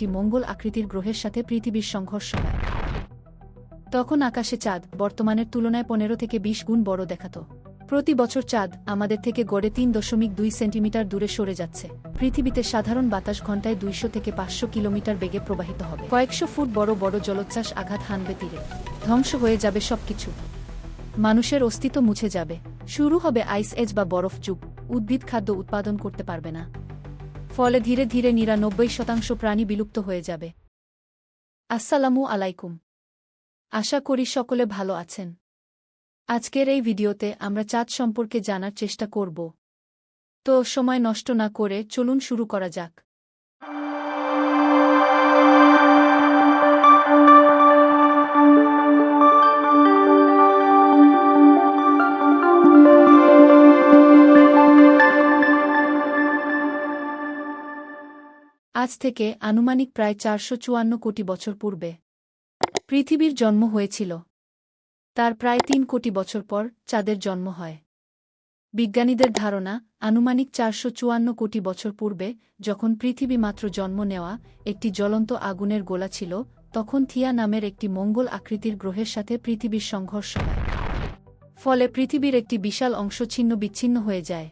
একটি মঙ্গল আকৃতির গ্রহের সাথে পৃথিবীর সংঘর্ষ হয়। তখন আকাশে চাঁদ, বর্তমানের তুলনায় পনেরো থেকে বিশ গুণ বড় দেখাত। প্রতি বছর চাঁদ আমাদের থেকে গড়ে তিন দশমিক দুই সেন্টিমিটার দূরে সরে যাচ্ছে। পৃথিবীতে সাধারণ বাতাস ঘন্টায় দুইশো থেকে পাঁচশো কিলোমিটার বেগে প্রবাহিত হবে। কয়েকশো ফুট বড় বড় জলোচ্ছ্বাস আঘাত হানবে তীরে। ধ্বংস হয়ে যাবে সবকিছু। মানুষের অস্তিত্ব মুছে যাবে। শুরু হবে আইস এজ বা বরফ যুগ। উদ্ভিদ খাদ্য উৎপাদন করতে পারবে না। ফলে ধীরে ধীরে নিরানব্বই শতাংশ প্রাণী বিলুপ্ত হয়ে যাবে। আসসালামু আলাইকুম। আশা করি সকলে ভালো আছেন। আজকের এই ভিডিওতে আমরা চাঁদ সম্পর্কে জানার চেষ্টা করব। তো সময় নষ্ট না করে চলুন শুরু করা যাক। আজ থেকে আনুমানিক প্রায় চারশো চুয়ান্ন কোটি বছর পূর্বে। পৃথিবীর জন্ম হয়েছিল। তার প্রায় তিন কোটি বছর পর চাঁদের জন্ম হয়। বিজ্ঞানীদের ধারণা, আনুমানিক চারশো চুয়ান্ন কোটি বছর পূর্বে যখন পৃথিবী মাত্র জন্ম নেওয়া একটি জ্বলন্ত আগুনের গোলা ছিল, তখন থিয়া নামের একটি মঙ্গল আকৃতির গ্রহের সাথে পৃথিবীর সংঘর্ষ হয়। ফলে পৃথিবীর একটি বিশাল অংশ ছিন্ন বিচ্ছিন্ন হয়ে যায়।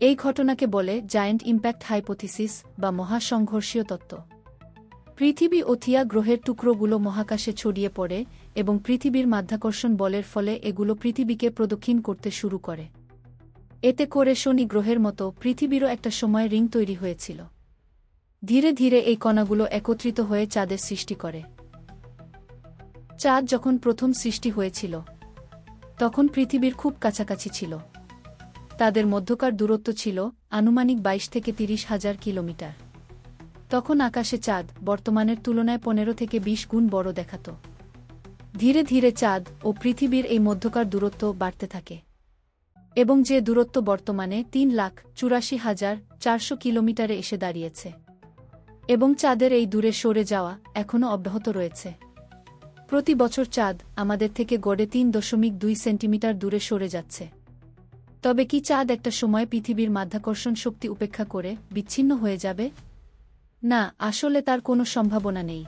এই ঘটনাকে বলে জায়েন্ট ইম্প্যাক্ট হাইপোথিসিস বা মহাসংঘর্ষীয় তত্ত্ব। পৃথিবী ও থিয়া গ্রহের টুকরোগুলো মহাকাশে ছড়িয়ে পড়ে এবং পৃথিবীর মাধ্যাকর্ষণ বলের ফলে এগুলো পৃথিবীকে প্রদক্ষিণ করতে শুরু করে। এতে করে শনি গ্রহের মতো পৃথিবীরও একটা সময় রিং তৈরি হয়েছিল। ধীরে ধীরে এই কণাগুলো একত্রিত হয়ে চাঁদের সৃষ্টি করে। চাঁদ যখন প্রথম সৃষ্টি হয়েছিল, তখন পৃথিবীর খুব কাছাকাছি ছিল। তাদের মধ্যকার দূরত্ব ছিল আনুমানিক বাইশ থেকে তিরিশ হাজার কিলোমিটার। তখন আকাশে চাঁদ বর্তমানের তুলনায় পনেরো থেকে বিশ গুণ বড় দেখাত। ধীরে ধীরে চাঁদ ও পৃথিবীর এই মধ্যকার দূরত্ব বাড়তে থাকে। এবং যে দূরত্ব বর্তমানে তিন লাখ চুরাশি হাজার চারশো কিলোমিটারে এসে দাঁড়িয়েছে। এবং চাঁদের এই দূরে সরে যাওয়া এখনও অব্যাহত রয়েছে। প্রতি বছর চাঁদ আমাদের থেকে গড়ে তিন দশমিক দুই সেন্টিমিটার দূরে সরে যাচ্ছে। তবে কি চাঁদ একটা সময় পৃথিবীর মাধ্যাকর্ষণ শক্তি উপেক্ষা করে বিচ্ছিন্ন হয়ে যাবে? না, আসলে তার কোনো সম্ভাবনা নেই।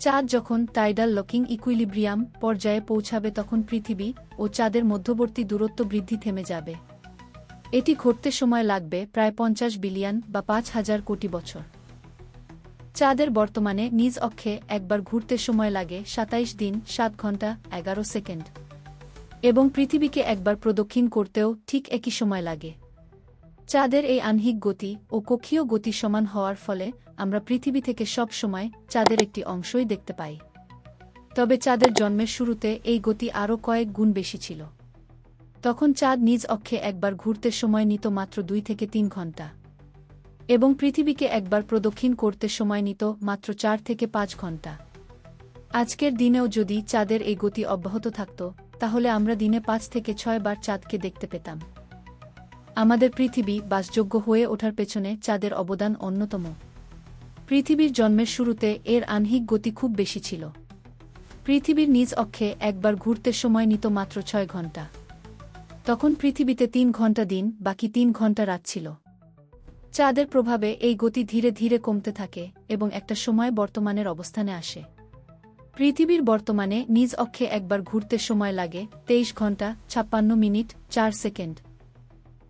চাঁদ যখন টাইডাল লকিং ইকুইলিব্রিয়াম পর্যায়ে পৌঁছাবে তখন পৃথিবী ও চাঁদের মধ্যবর্তী দূরত্ব বৃদ্ধি থেমে যাবে। এটি ঘটতে সময় লাগবে প্রায় পঞ্চাশ বিলিয়ন বা পাঁচ হাজার কোটি বছর। চাঁদের বর্তমানে নিজ অক্ষে একবার ঘুরতে সময় লাগে সাতাইশ দিন, সাত ঘণ্টা, এগারো সেকেন্ড। এবং পৃথিবীকে একবার প্রদক্ষিণ করতেও ঠিক একই সময় লাগে। চাঁদের এই আহ্নিক গতি ও কক্ষীয় গতি সমান হওয়ার ফলে আমরা পৃথিবী থেকে সব সময় চাঁদের একটি অংশই দেখতে পাই। তবে চাঁদের জন্মের শুরুতে এই গতি আরও কয়েক গুণ বেশি ছিল। তখন চাঁদ নিজ অক্ষে একবার ঘুরতে সময় নিত মাত্র দুই থেকে তিন ঘণ্টা এবং পৃথিবীকে একবার প্রদক্ষিণ করতে সময় নিত মাত্র চার থেকে পাঁচ ঘণ্টা আজকের দিনেও যদি চাঁদের এই গতি অব্যাহত থাকত তাহলে আমরা দিনে পাঁচ থেকে ছয় বার চাঁদকে দেখতে পেতাম। আমাদের পৃথিবী বাসযোগ্য হয়ে ওঠার পেছনে চাঁদের অবদান অন্যতম। পৃথিবীর জন্মের শুরুতে এর আহ্নিক গতি খুব বেশি ছিল। পৃথিবীর নিজ অক্ষে একবার ঘুরতে সময় নিত মাত্র ছয় ঘণ্টা তখন পৃথিবীতে তিন ঘণ্টা দিন, বাকি তিন ঘণ্টা রাত ছিল। চাঁদের প্রভাবে এই গতি ধীরে ধীরে কমতে থাকে এবং একটা সময় বর্তমানের অবস্থানে আসে। পৃথিবীর বর্তমানে নিজ অক্ষে একবার ঘুরতে সময় লাগে, তেইশ ঘণ্টা, ছাপ্পান্ন মিনিট, চার সেকেন্ড।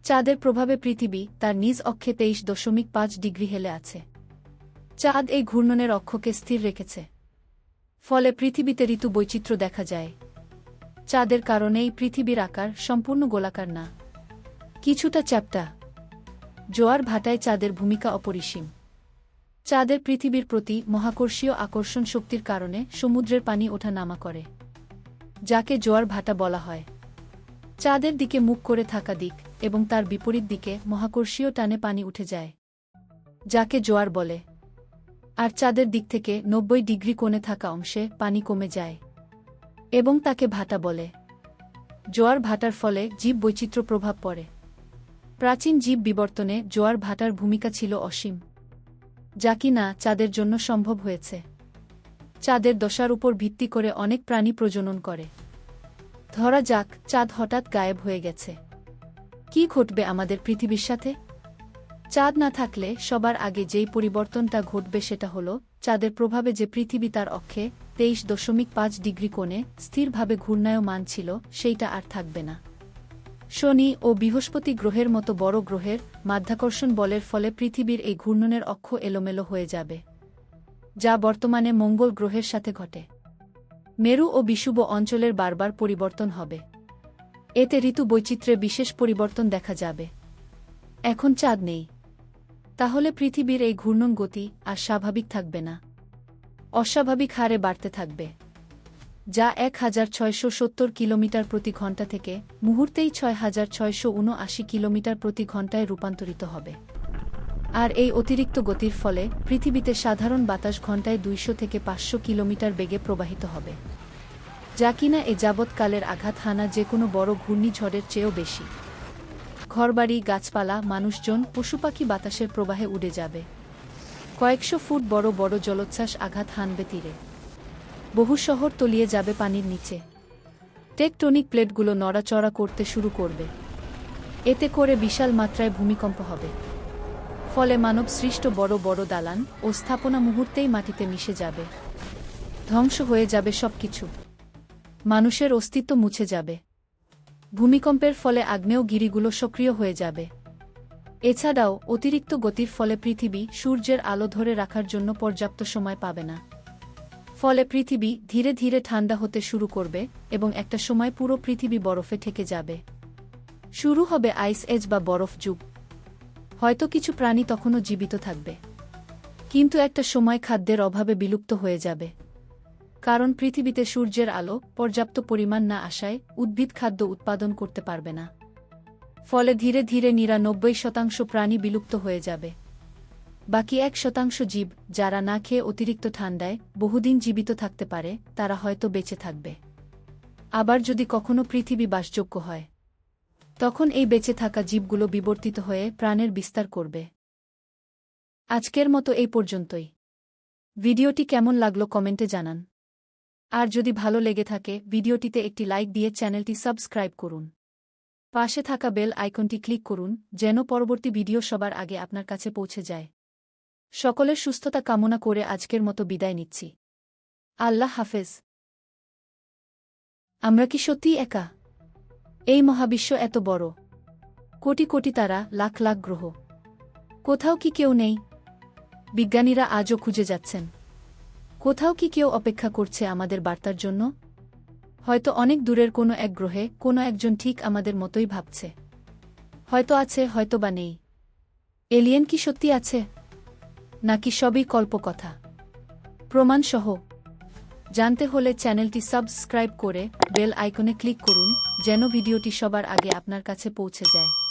চাঁদের প্রভাবে পৃথিবী তার নিজ অক্ষে তেইশ দশমিক পাঁচ ডিগ্রি হেলে আছে। চাঁদ এই ঘূর্ণনের অক্ষকে স্থির রেখেছে। ফলে পৃথিবীতে ঋতু বৈচিত্র্য দেখা যায়। চাঁদের কারণেই পৃথিবীর আকার সম্পূর্ণ গোলাকার না। কিছুটা চ্যাপ্টা। জোয়ার ভাটায় চাঁদের ভূমিকা অপরিসীম। চাঁদের পৃথিবীর প্রতি মহাকর্ষীয় আকর্ষণ শক্তির কারণে সমুদ্রের পানি ওঠা নামা করে, যাকে জোয়ার ভাটা বলা হয়। চাঁদের দিকে মুখ করে থাকা দিক এবং তার বিপরীত দিকে মহাকর্ষীয় টানে পানি উঠে যায়, যাকে জোয়ার বলে। আর চাঁদের দিক থেকে নব্বই ডিগ্রি কোণে থাকা অংশে পানি কমে যায় এবং তাকে ভাটা বলে। জোয়ার ভাটার ফলে জীব বৈচিত্র্য প্রভাব পড়ে। প্রাচীন জীব বিবর্তনে জোয়ার ভাটার ভূমিকা ছিল অসীম। যা কিনা চাঁদের জন্য সম্ভব হয়েছে। চাঁদের দশার উপর ভিত্তি করে অনেক প্রাণী প্রজনন করে। ধরা যাক, চাঁদ হঠাৎ গায়েব হয়ে গেছে। কি ঘটবে আমাদের পৃথিবীর সাথে? চাঁদ না থাকলে সবার আগে যেই পরিবর্তনটা ঘটবে সেটা হলো, চাঁদের প্রভাবে যে পৃথিবী তার অক্ষে তেইশ দশমিক পাঁচ ডিগ্রি কোণে স্থিরভাবে ঘূর্ণায়মান ছিল, সেইটা আর থাকবে না। শনি ও বৃহস্পতি গ্রহের মতো বড় গ্রহের মাধ্যাকর্ষণ বলের ফলে পৃথিবীর এই ঘূর্ণনের অক্ষ এলোমেলো হয়ে যাবে, যা বর্তমানে মঙ্গল গ্রহের সাথে ঘটে। মেরু ও বিষুব অঞ্চলের বারবার পরিবর্তন হবে। এতে ঋতু বৈচিত্র্যে বিশেষ পরিবর্তন দেখা যাবে। এখন চাঁদ নেই। তাহলে পৃথিবীর এই ঘূর্ণন গতি আর স্বাভাবিক থাকবে না। অস্বাভাবিক হারে বাড়তে থাকবে। যা এক হাজার ছয়শো সত্তর কিলোমিটার প্রতি ঘণ্টা থেকে মুহূর্তেই ছয় হাজার ছয়শো উনআশি কিলোমিটার প্রতি ঘণ্টায় রূপান্তরিত হবে। আর এই অতিরিক্ত গতির ফলে পৃথিবীতে সাধারণ বাতাস ঘণ্টায় দুইশো থেকে পাঁচশো কিলোমিটার বেগে প্রবাহিত হবে, যা কিনা এ যাবৎকালের আঘাত হানা যে কোনো বড় ঘূর্ণিঝড়ের চেয়েও বেশি। ঘরবাড়ি, গাছপালা, মানুষজন, পশুপাখি বাতাসের প্রবাহে উড়ে যাবে। কয়েকশো ফুট বড় বড় জলোচ্ছ্বাস আঘাত হানবে তীরে। বহু শহর তলিয়ে যাবে পানির নিচে। টেকটনিক প্লেটগুলো নড়াচড়া করতে শুরু করবে। এতে করে বিশাল মাত্রায় ভূমিকম্প হবে। ফলে মানব সৃষ্ট বড় বড় দালান ও স্থাপনা মুহূর্তেই মাটিতে মিশে যাবে। ধ্বংস হয়ে যাবে সব কিছু মানুষের অস্তিত্ব মুছে যাবে। ভূমিকম্পের ফলে আগ্নেয়গিরিগুলো সক্রিয় হয়ে যাবে। এছাড়াও অতিরিক্ত গতির ফলে পৃথিবী সূর্যের আলো ধরে রাখার জন্য পর্যাপ্ত সময় পাবে না। ফলে পৃথিবী ধীরে ধীরে ঠান্ডা হতে শুরু করবে এবং একটা সময় পুরো পৃথিবী বরফে ঠেকে যাবে। শুরু হবে আইস এজ বা বরফ যুগ। হয়তো কিছু প্রাণী তখনও জীবিত থাকবে। কিন্তু একটা সময় খাদ্যের অভাবে বিলুপ্ত হয়ে যাবে। কারণ পৃথিবীতে সূর্যের আলো পর্যাপ্ত পরিমাণ না আসায় উদ্ভিদ খাদ্য উৎপাদন করতে পারবে না। ফলে ধীরে ধীরে নিরানব্বই শতাংশ প্রাণী বিলুপ্ত হয়ে যাবে। বাকি এক শতাংশ জীব যারা না খেয়ে অতিরিক্ত ঠান্ডায় বহুদিন জীবিত থাকতে পারে, তারা হয়তো বেঁচে থাকবে। আবার যদি কখনো পৃথিবী বাসযোগ্য হয়, তখন এই বেঁচে থাকা জীবগুলো বিবর্তিত হয়ে প্রাণের বিস্তার করবে। আজকের মতো এই পর্যন্তই। ভিডিওটি কেমন লাগল কমেন্টে জানান। আর যদি ভালো লেগে থাকে, ভিডিওটিতে একটি লাইক দিয়ে চ্যানেলটি সাবস্ক্রাইব করুন। পাশে থাকা বেল আইকনটি ক্লিক করুন, যেন পরবর্তী ভিডিও সবার আগে আপনার কাছে পৌঁছে যায়। সকলের সুস্থতা কামনা করে আজকের মতো বিদায় নিচ্ছি। আল্লাহ হাফেজ। আমরা কি সত্যিই একা? এই মহাবিশ্ব এত বড়। কোটি কোটি তারা, লাখ লাখ গ্রহ। কোথাও কি কেউ নেই? বিজ্ঞানীরা আজও খুঁজে যাচ্ছেন। কোথাও কি কেউ অপেক্ষা করছে আমাদের বার্তার জন্য? হয়তো অনেক দূরের কোনো এক গ্রহে কোনো একজন ঠিক আমাদের মতোই ভাবছে। হয়তো আছে হয়তো বা নেই। এলিয়েন কি সত্যি আছে? নাকি সবই কল্পকথা? প্রমাণসহ। জানতে হলে চ্যানেলটি সাবস্ক্রাইব করে বেল আইকনে ক্লিক করুন, যেন ভিডিওটি সবার আগে আপনার কাছে পৌঁছে যায়।